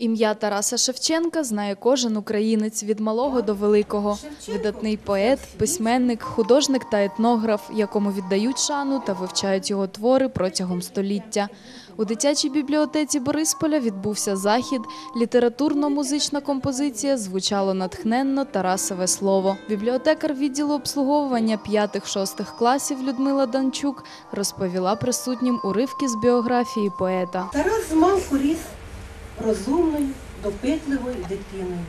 Ім'я Тараса Шевченка знає кожен українець від малого до великого. Видатний поет, письменник, художник та етнограф, якому віддають шану та вивчають його твори протягом століття. У дитячій бібліотеці Борисполя відбувся захід. Літературно-музична композиція звучало натхненно Тарасове слово. Бібліотекар відділу обслуговування 5-6 класів Людмила Данчук розповіла присутнім уривки з біографії поета. Тарас змалку ріс розумною, допитливою дитиною.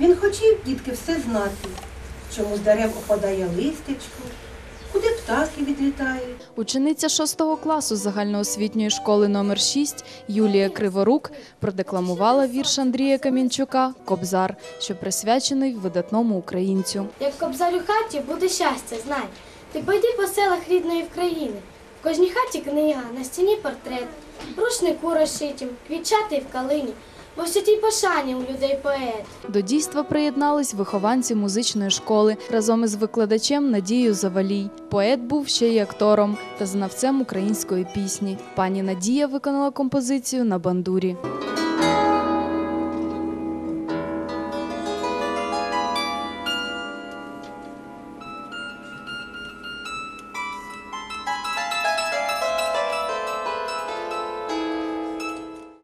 Він хотів, дітки, все знати, чому з дерев опадає листячко, куди птахи відлітають. Учениця 6 класу загальноосвітньої школи номер 6 Юлія Криворук продекламувала вірш Андрія Камінчука Кобзар, що присвячений видатному українцю. Як кобзар у хаті буде щастя, знай. Ти пойди по селах рідної країни. В кожній хаті книга, на стіні портрет, рушнику розшитім, квітчатий в калині, бо все тій пошані у людей поет. До дійства приєднались вихованці музичної школи разом із викладачем Надією Завалій. Поет був ще й актором та знавцем української пісні. Пані Надія виконала композицію на бандурі.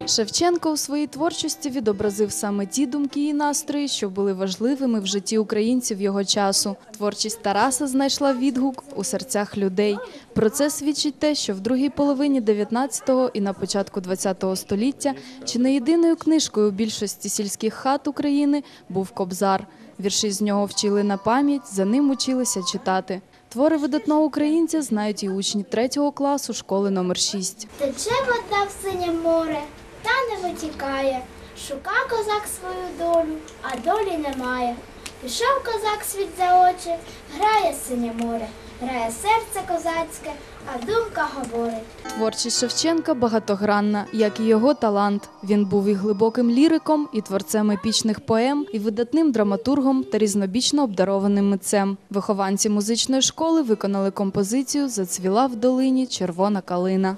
Шевченко у своїй творчості відобразив саме ті думки і настрої, що були важливими в житті українців його часу. Творчість Тараса знайшла відгук у серцях людей. Про це свідчить те, що в другій половині 19-го і на початку 20-го століття чи не єдиною книжкою у більшості сільських хат України був Кобзар. Вірші з нього вчили на пам'ять, за ним училися читати. Твори видатного українця знають і учні третього класу школи номер 6. Тече вода в синє море, та не витікає. Шука козак свою долю, а долі немає. Пішов козак світ за очі, грає синє море, грає серце козацьке, а думка говорить. Творчість Шевченка багатогранна, як і його талант. Він був і глибоким ліриком, і творцем епічних поем, і видатним драматургом та різнобічно обдарованим митцем. Вихованці музичної школи виконали композицію Зацвіла в долині червона калина.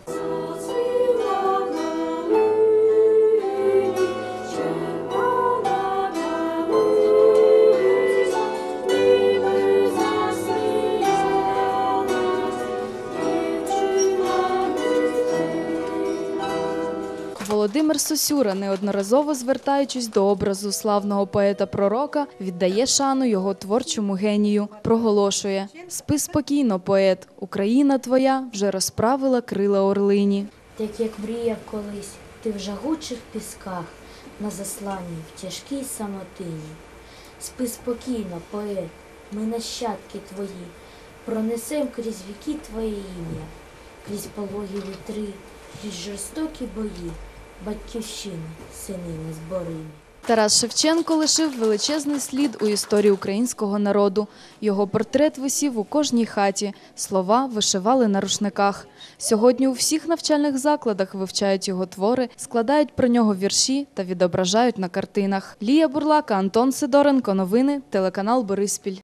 Володимир Сосюра, неодноразово звертаючись до образу славного поета-пророка, віддає шану його творчому генію. Проголошує: Спи спокійно, поет, Україна твоя вже розправила крила орлині. Так як мріяв колись, ти в жагучих пісках, на засланні в тяжкій самотині. Спи спокійно, поет, ми нащадки твої, пронесем крізь віки твоє ім'я, крізь пологі вітри, крізь жорстокі бої, батьківщини, сини незборимі. Тарас Шевченко лишив величезний слід у історії українського народу. Його портрет висів у кожній хаті, слова вишивали на рушниках. Сьогодні у всіх навчальних закладах вивчають його твори, складають про нього вірші та відображають на картинах. Лія Бурлака, Антон Сидоренко. Новини, телеканал Бориспіль.